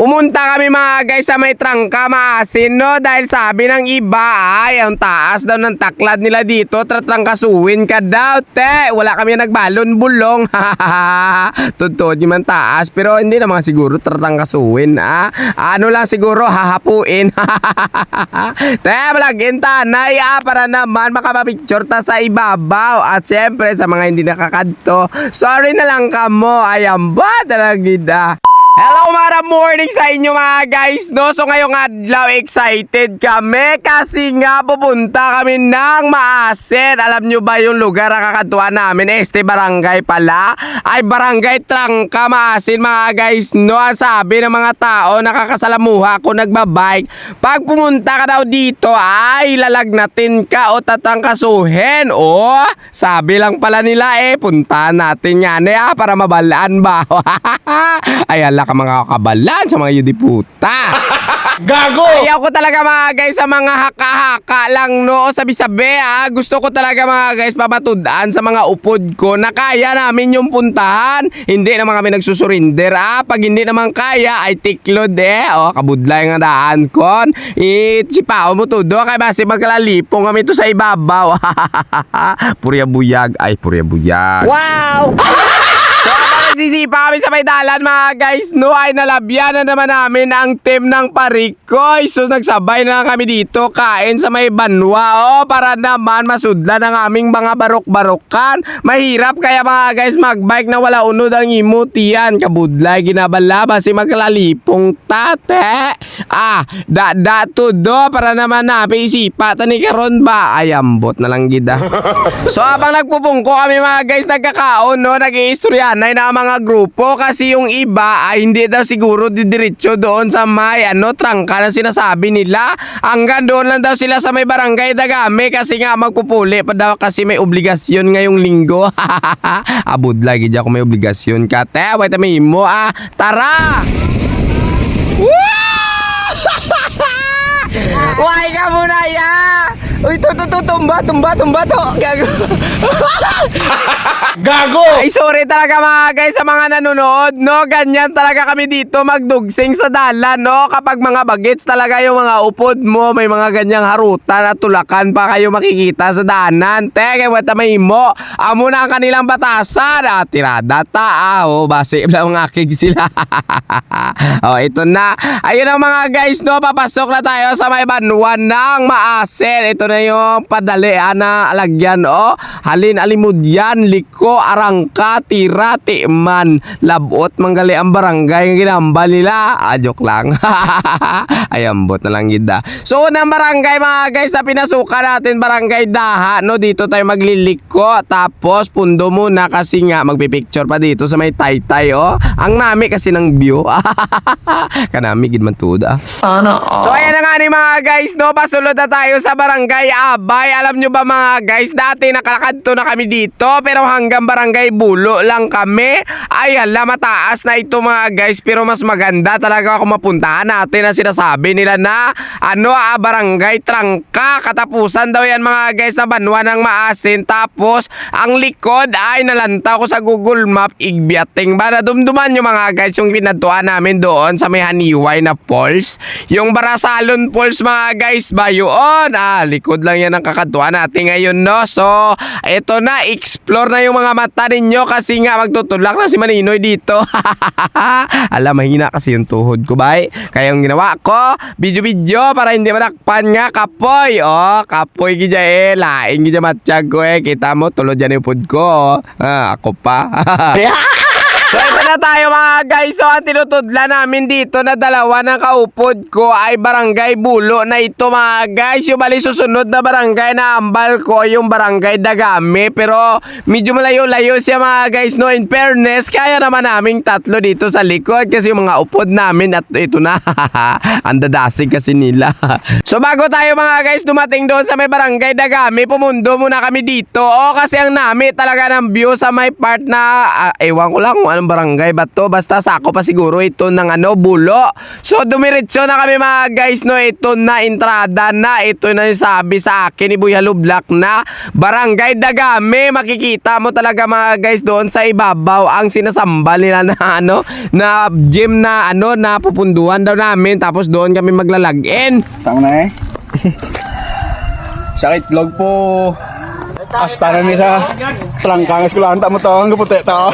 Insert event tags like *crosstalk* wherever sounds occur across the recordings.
Pumunta kami mga guys sa may trangka maasin no dahil sabi ng iba ay ang taas daw ng taklad nila dito. Tatrangkasuhin ka daw te. Wala kami nagbalon bulong. *laughs* Totoo di man taas pero hindi naman siguro tatrangkasuhin ah. Ano lang siguro hahapuin. *laughs* Te malagin tanay ah para naman makapapicture ta sa ibabaw. At syempre sa mga hindi nakakadto sorry na lang kamo ayam ba talaga Hello mga morning sa inyo mga guys no? So ngayong adlaw excited kami Kasi nga pupunta kami ng Maasin Alam nyo ba yung lugar ang kakatuwa namin? Este barangay pala. Ay barangay Trangka Maasin mga guys no? Sabi ng mga tao nakakasalamuha ko nagbabike. Pag pumunta ka daw dito ay lalagnatin ka o tatangkasuhin. O sabi lang pala nila eh punta natin yan eh ah, para mabalaan ba? *laughs* Ay ala ka mga kabalan sa mga yudiputa *laughs* Gago! Ayaw ko talaga mga guys sa mga haka-haka lang no o sabi-sabi ah. Gusto ko talaga mga guys pamatudaan sa mga upod ko na kaya namin yung puntahan. Hindi naman kami nagsusurinder ah. Pag hindi naman kaya ay tiklod eh. O kabudlay nga daan kon. Itsipao mo tudo kay base magkalalipong kami to sa ibabaw. *laughs* purya buyag ay purya buyag. Wow! *laughs* So nagsisipa kami sa may dalan mga guys no ay nalabyan na naman namin ang team ng Parikoy. So nagsabay na lang kami dito kain sa may banwa oh para naman masudlan ang aming mga barok-barokan. Mahirap kaya mga guys magbike na wala unod ang imutian. Kabudlay ginabala si maglalipong tate. Ah, da da tudo para naman namin isipa tani karon ba ayambot na lang gida. *laughs* So habang nagpupungko kami mga guys nagkakaon no, nag-iistoryanay na mga grupo kasi yung iba ay hindi daw siguro didiretso doon sa may ano trangka na sinasabi nila. Hanggang doon lang daw sila sa may barangay Dagame kasi nga magpupuli pa daw kasi may obligasyon ngayong linggo. *laughs* Abud lagi di ako may obligasyon ka. Te, wait may mo ah. Tara! Why ka muna ya? Uy, to, to, to, tumba, tumba, tumba to. Gago. *laughs* Gago! Ay, sorry talaga mga guys sa mga nanonood, no? Ganyan talaga kami dito magdugsing sa dalan, no? Kapag mga bagets talaga yung mga upod mo, may mga ganyang harutan at tulakan pa kayo makikita sa danan. Te, kaya wata may mo. Amo na ang kanilang batasan. Ah, tirada ta, ah. Oh, base lang ang akig sila. *laughs* oh, ito na. Ayun ang mga guys, no? Papasok na tayo sa may banwan ng maasin. Ito na yung padalian na alagyan, oh. Halin alimudyan, liko, arangka, tira, timan, labot, manggali ang barangay nga ginambal nila. Ah, joke lang. *laughs* Ayambot na lang gida. So, unang barangay mga guys na pinasukan natin, barangay Daha, no? Dito tayo magliliko. Tapos, pundo muna kasi nga magpipicture pa dito sa may taytay, oh. Ang nami kasi ng view. *laughs* Kanami, gid man tuod, ah. Sana. So ayan na nga ni mga guys, no? Pasulod na tayo sa barangay Abay. Alam nyo ba mga guys, dati nakalakadto na kami dito, pero hanggang barangay Bulo lang kami. Ay hala, mataas na ito mga guys, pero mas maganda talaga kung mapuntahan natin ang sinasabi nila na ano, ah, barangay Trangka. Katapusan daw yan mga guys na banwa ng maasin. Tapos, ang likod ay nalantaw ko sa Google Map, igbiating ba? Nadumduman yung mga guys yung pinatuan namin doon sa may Haniway na Falls. Yung Barasalon Falls mga guys ba yun? Ah, likod lang yan ang kakatuwa natin ngayon no. So, eto na, explore na yung mga mata ninyo kasi nga magtutulak na si Maninoy dito. *laughs* Alam, mahina kasi yung tuhod ko ba Kaya yung ginawa ko, video-video para hindi manakpan nga kapoy. Oh, kapoy gidya eh. Laing gidya matsyag ko eh. Kita mo, tulod dyan yung food ko. oh. Ah, ako pa. *laughs* So ito na tayo mga guys. So ang tinutudla namin dito na dalawa ng kaupod ko ay barangay Bulo na ito mga guys. Yung bali susunod na barangay na ambal ko yung barangay Dagami. Pero medyo malayo-layo siya mga guys. No, in fairness, kaya naman namin tatlo dito sa likod kasi yung mga upod namin at ito na. *laughs* ang dadasig kasi nila. *laughs* so bago tayo mga guys dumating doon sa may barangay Dagami, pumundo muna kami dito. O kasi ang nami talaga ng view sa may part na, ah, ewan ko lang anong barangay ba to? Basta sako pa siguro ito ng ano, bulo. So dumiretso na kami mga guys no. Ito na entrada na. Ito na yung sabi sa akin ni Buya Lublak na barangay Dagame. Makikita mo talaga mga guys doon sa ibabaw ang sinasambal nila na *laughs* ano, na gym na ano, na pupunduhan daw namin. Tapos doon kami maglalagin. Tama na eh. *laughs* Sa itlog po. Asta na ni sa trangkang eskwelahan ta mo to ang kaputi to. *laughs*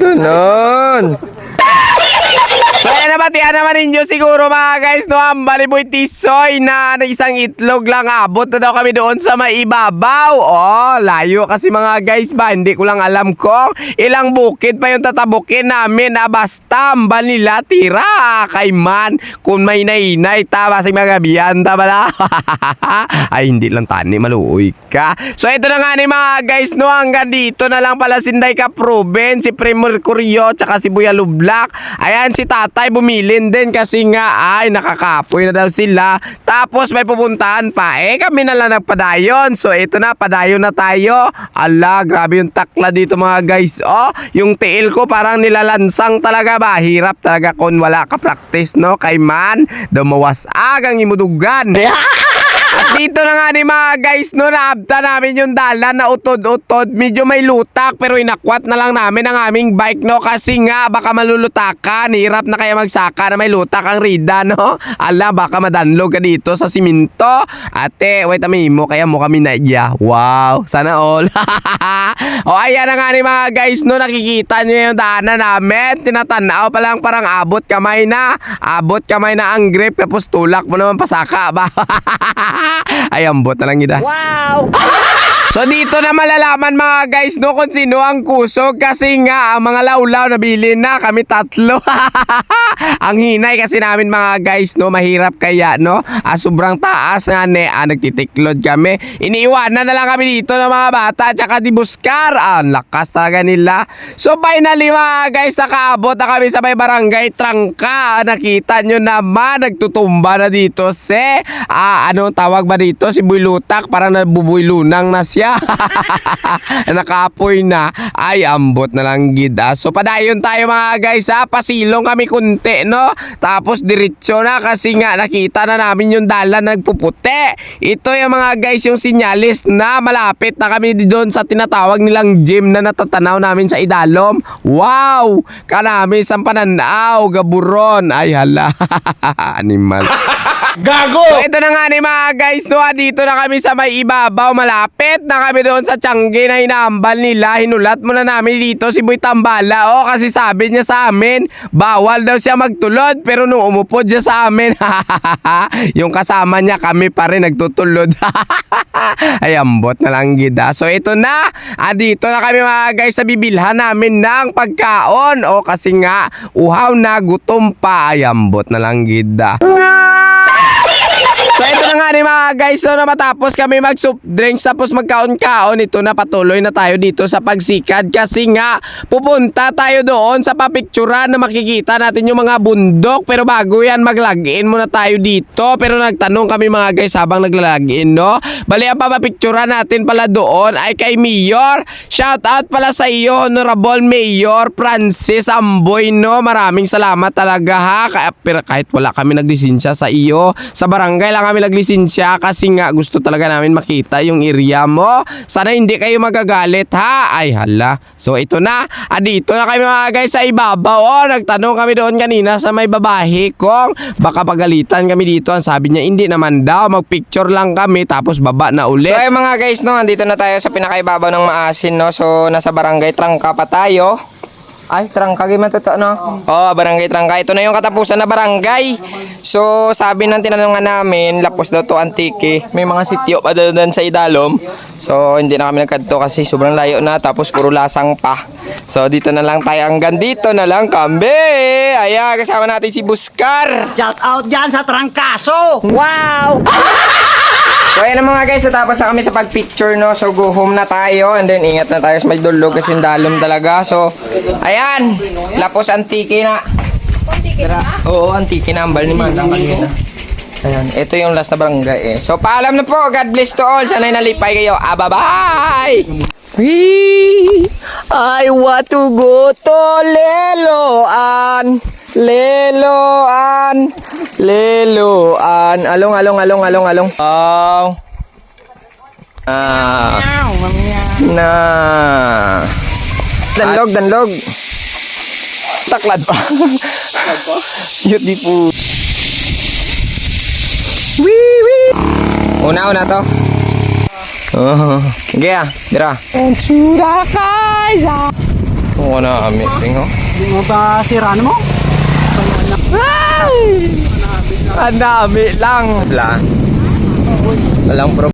Doon. So ayan naman, tiyan naman ninyo siguro mga guys, no, ang baliboy tisoy na isang itlog lang abot na daw kami doon sa maibabaw. Oh, layo kasi mga guys ba, hindi ko lang alam kung ilang bukid pa yung tatabukin namin na basta ambal nila tira kay man kung may nainay ta basig mga biyanta bala. *laughs* Ay hindi lang tani maluoy ka. So ito na nga ni mga guys no hanggang dito na lang pala sinday ka proven si Primo Mercurio tsaka si Buya Lublak. Ayan si tatay bumilin din kasi nga ay nakakapoy na daw sila. Tapos may pupuntahan pa eh kami na lang nagpadayon. So ito na padayon na tayo. Ala grabe yung takla dito mga guys. Oh yung tiil ko parang nilalansang talaga ba. Hirap talaga kung wala ka practice no kay man. Dumawas agang imudugan. *laughs* At dito na nga ni mga guys no, naabta namin yung dalan na utod-utod. Medyo may lutak pero inakwat na lang namin ang aming bike no kasi nga baka malulutakan. Hirap na kaya magsaka na may lutak ang rida no. Ala baka madanlog ka dito sa siminto. Ate, wait ami mo kaya mo kami na iya. Wow, sana all. *laughs* o ayan na nga ni mga guys no, nakikita nyo yung daanan namin. Tinatanaw pa lang parang abot kamay na. Abot kamay na ang grip tapos tulak mo naman pasaka ba. *laughs* *laughs* Ay, ambot na lang ida. Wow! *laughs* So dito na malalaman mga guys no kung sino ang kusog kasi nga ang mga laulaw nabili na kami tatlo. *laughs* ang hinay kasi namin mga guys no mahirap kaya no ah, sobrang taas nga ne ah, nagtitiklod kami. Iniiwanan na lang kami dito ng mga bata tsaka di buskar. Ah, ang lakas talaga nila. So finally mga guys nakaabot na kami sa may barangay Trangka. Ah, Nakita nyo naman nagtutumba na dito si ah, ano tawag ba dito si Buylutak parang nabubuylunang na siya. *laughs* Nakapoy na. Ay, ambot na lang gida. So, padayon tayo mga guys ha. Pasilong kami kunti, no? Tapos, diretso na kasi nga nakita na namin yung dalan nagpuputi. Ito yung mga guys yung sinyalis na malapit na kami doon sa tinatawag nilang gym na natatanaw namin sa Idalom. Wow! Kanami sa pananaw, gaburon. Ay, hala. *laughs* Animal. Gago! So ito na nga ni mga guys, no, ah, dito na kami sa may ibabaw, malapit na kami doon sa Tiangge na inaambal nila. Hinulat muna namin dito si Boy Tambala, oh, kasi sabi niya sa amin, bawal daw siya magtulod, pero nung umupod siya sa amin, *laughs* yung kasama niya kami pa rin nagtutulod. *laughs* Ay, ambot na lang gida. So ito na, ah, dito na kami mga guys sa bibilhan namin ng pagkaon. O kasi nga, uhaw na, gutom pa. Ay, ambot na lang gida. *laughs* So ito na nga ni mga guys, so na matapos kami mag soup drinks tapos magkaon-kaon, ito na patuloy na tayo dito sa pagsikad kasi nga pupunta tayo doon sa papicturan na makikita natin yung mga bundok. Pero bago yan mag-login muna tayo dito. Pero nagtanong kami mga guys habang naglalagin no? Bali ang papapicturan natin pala doon ay kay Mayor. Shout out pala sa iyo Honorable Mayor Francis Amboy no? Maraming salamat talaga ha? Kahit wala kami naglisensya sa iyo sa barangay lang kami naglisensya kasi nga gusto talaga namin makita yung area mo. Sana hindi kayo magagalit ha. Ay hala. So ito na. Ah, dito na kami mga guys sa ibabaw. Oh, nagtanong kami doon kanina sa may babae kung baka pagalitan kami dito. Ang sabi niya hindi naman daw. Magpicture lang kami tapos baba na ulit. So ayun mga guys, no, andito na tayo sa pinakaibabaw ng Maasin, no. So nasa barangay Trangka pa tayo. Ay, Trangka man totoo, no? Oh, barangay Trangka. Ito na yung katapusan na barangay. So, sabi ng tinanongan namin, lapos daw to antike. May mga sityo pa daw doon sa Idalom. So, hindi na kami nagkadto kasi sobrang layo na. Tapos, puro lasang pa. So, dito na lang tayo. Hanggang dito na lang kami. Ayan, kasama natin si Buskar. Shout out dyan sa Trangkaso! Wow! *laughs* So ayan na mga guys, natapos na kami sa pag-picture no. So go home na tayo and then ingat na tayo sa may dulog kasi yung dalom talaga. So ayan, lapos antike na. Tara. Oo, antike na ang bal ni Mandang kanina. Ayan, ito yung last na barangay eh. So paalam na po, God bless to all. Sana'y nalipay kayo. Ah, bye-bye! Wee! I want to go to Leloan. Leloan. Leloan. Along, along, along, along, along. Oh. Ah. Na. Danlog, danlog. Taklad pa. Taklad pa? Beautiful. Wee, wee. Una, una to. Oh, ah, dira. Ensura kaisa. Oo na, amazing oh. Hindi mo ba siraan mo? Ang dami lang. Sila. Walang pro